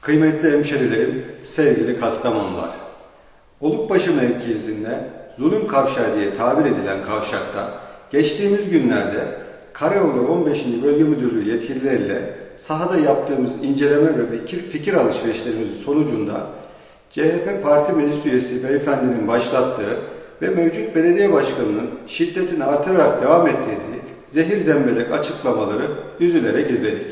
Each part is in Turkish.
Kıymetli hemşerilerim, sevgili Kastamonular. Olukbaşı mevkisinde zulüm kavşağı diye tabir edilen kavşakta geçtiğimiz günlerde Karayolları 15. Bölge Müdürlüğü yetkilileriyle sahada yaptığımız inceleme ve fikir, alışverişlerimizin sonucunda CHP Parti Meclis Üyesi beyefendinin başlattığı ve mevcut belediye başkanının şiddetini artırarak devam ettirdiği zehir zemberek açıklamaları üzülerek izledik.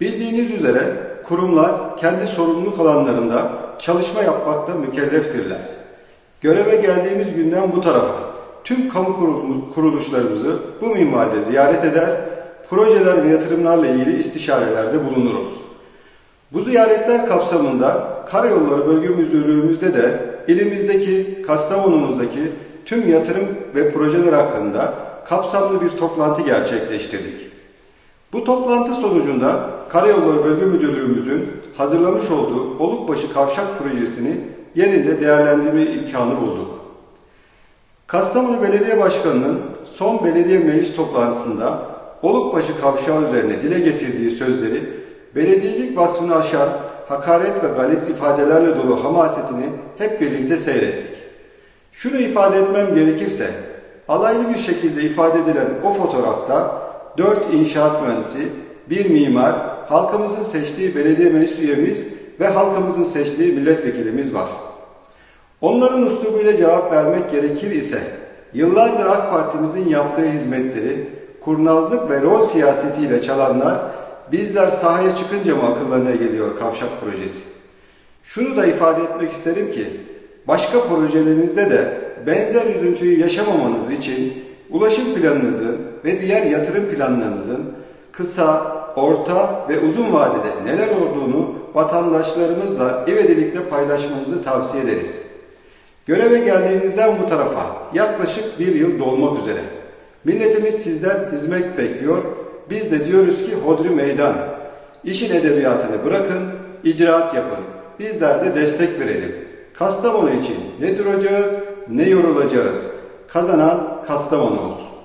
Bildiğiniz üzere kurumlar kendi sorumluluk alanlarında çalışma yapmakta mükelleftirler. Göreve geldiğimiz günden bu tarafa tüm kamu kuruluşlarımızı bu minvalde ziyaret eder, projeler ve yatırımlarla ilgili istişarelerde bulunuruz. Bu ziyaretler kapsamında Karayolları Bölge Müdürlüğümüzde de ilimizdeki, Kastamonumuzdaki tüm yatırım ve projeler hakkında kapsamlı bir toplantı gerçekleştirdik. Bu toplantı sonucunda Karayolları Bölge Müdürlüğümüzün hazırlamış olduğu Olukbaşı Kavşak Projesi'ni yerinde değerlendirme imkanı bulduk. Kastamonu Belediye Başkanı'nın son belediye meclis toplantısında Olukbaşı Kavşağı üzerine dile getirdiği sözleri belediyelik vasfını aşan hakaret ve galiz ifadelerle dolu hamasetini hep birlikte seyrettik. Şunu ifade etmem gerekirse, alaylı bir şekilde ifade edilen o fotoğrafta dört inşaat mühendisi, bir mimar, halkımızın seçtiği belediye meclis üyemiz ve halkımızın seçtiği milletvekilimiz var. Onların üslubuyla cevap vermek gerekir ise, yıllardır AK Parti'mizin yaptığı hizmetleri, kurnazlık ve rol siyasetiyle çalanlar, bizler sahaya çıkınca mı akıllarına geliyor kavşak projesi? Şunu da ifade etmek isterim ki, başka projelerinizde de benzer üzüntüyü yaşamamanız için ulaşım planınızın ve diğer yatırım planlarınızın kısa, orta ve uzun vadede neler olduğunu vatandaşlarımızla ivedilikle paylaşmanızı tavsiye ederiz. Göreve geldiğinizden bu tarafa yaklaşık bir yıl dolmak üzere. Milletimiz sizden hizmet bekliyor. Biz de diyoruz ki hodri meydan. İşin edebiyatını bırakın, icraat yapın. Bizler de destek verelim. Kastamonu için ne duracağız ne yorulacağız. Kazanan Kastamonu olsun.